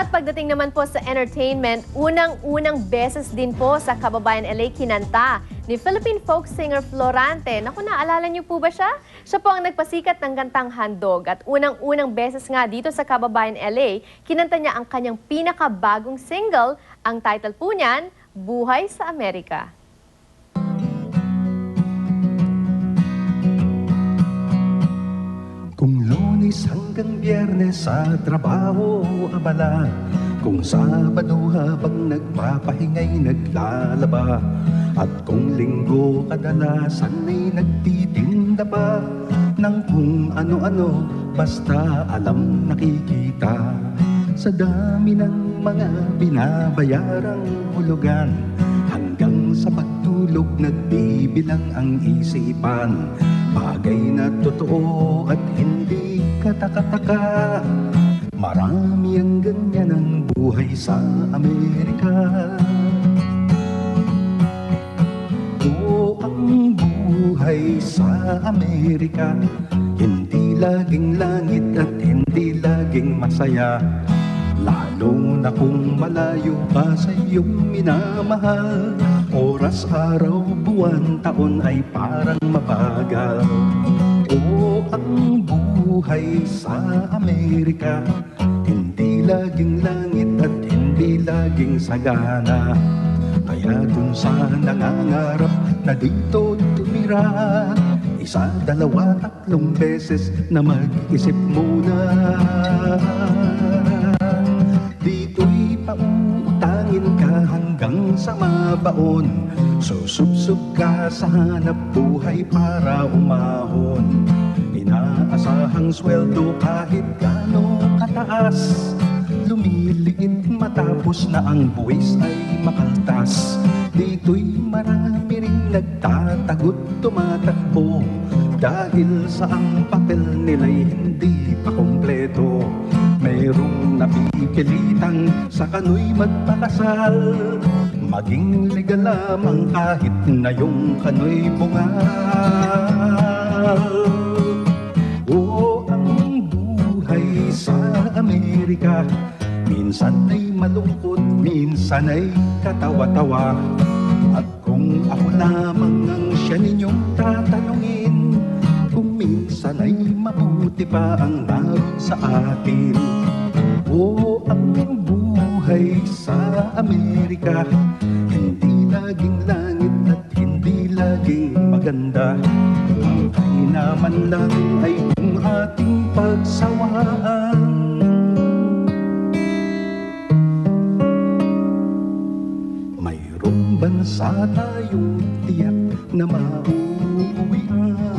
At pagdating naman po sa entertainment, unang-unang beses din po sa Kababayan LA kinanta ni Philippine folk singer Florante. Naku, naalala niyo po ba siya? Siya po ang nagpasikat ng kantang Handog at unang-unang beses nga dito sa Kababayan LA, kinanta niya ang kanyang pinakabagong single. Ang title po niyan, Buhay sa Amerika. Hanggang biyernes sa trabaho abala. Kung sabado habang nagpapahingay naglalaba. At kung linggo kadalasan ay nagtitinda pa. Ng kung ano-ano basta alam nakikita. Sa dami ng mga binabayarang hulugan Hanggang sa pagtulog nagbibilang ang isipan. Bagay na totoo at hindi katakataka Marami ang ganyan ang buhay sa Amerika. Oo, ang buhay sa Amerika Hindi laging langit at hindi laging masaya. Lalo na kung malayo ka sa iyong minamahal Oras, araw, buwan, taon ay parang mabagal Oo, ang buhay sa Amerika. Hindi laging langit at hindi laging sagana. Kaya dun sa nangangarap na dito tumira Isa, dalawa, tatlong beses na mag-isip muna. Dito'y pauutangin ka hanggang sa mabaon. Susubsub ka sa hanap buhay para umahon Inaasahang sweldo kahit gano'ng kataas. Lumiliit matapos na ang buwis ay makaltas. Dito'y marami rin nagtatagot tumatakbo. Dahil sa ang papel nila'y hindi pa kompleto. Mayroong napipilitang sa kano'y magpakasal. Maging legal lamang kahit na yung kano'y bungal Amerika Minsan ay malungkot, minsan ay katawa-tawa. At kung ako lamang ang siya ninyong tatanungin Kung minsan ay mabuti pa ang naroon sa atin Oo, ang buhay sa Amerika Hindi laging langit at hindi laging maganda. Ang kainaman lang ay kung ating pagsawaan bansa tayong tiyak na mauuwi ang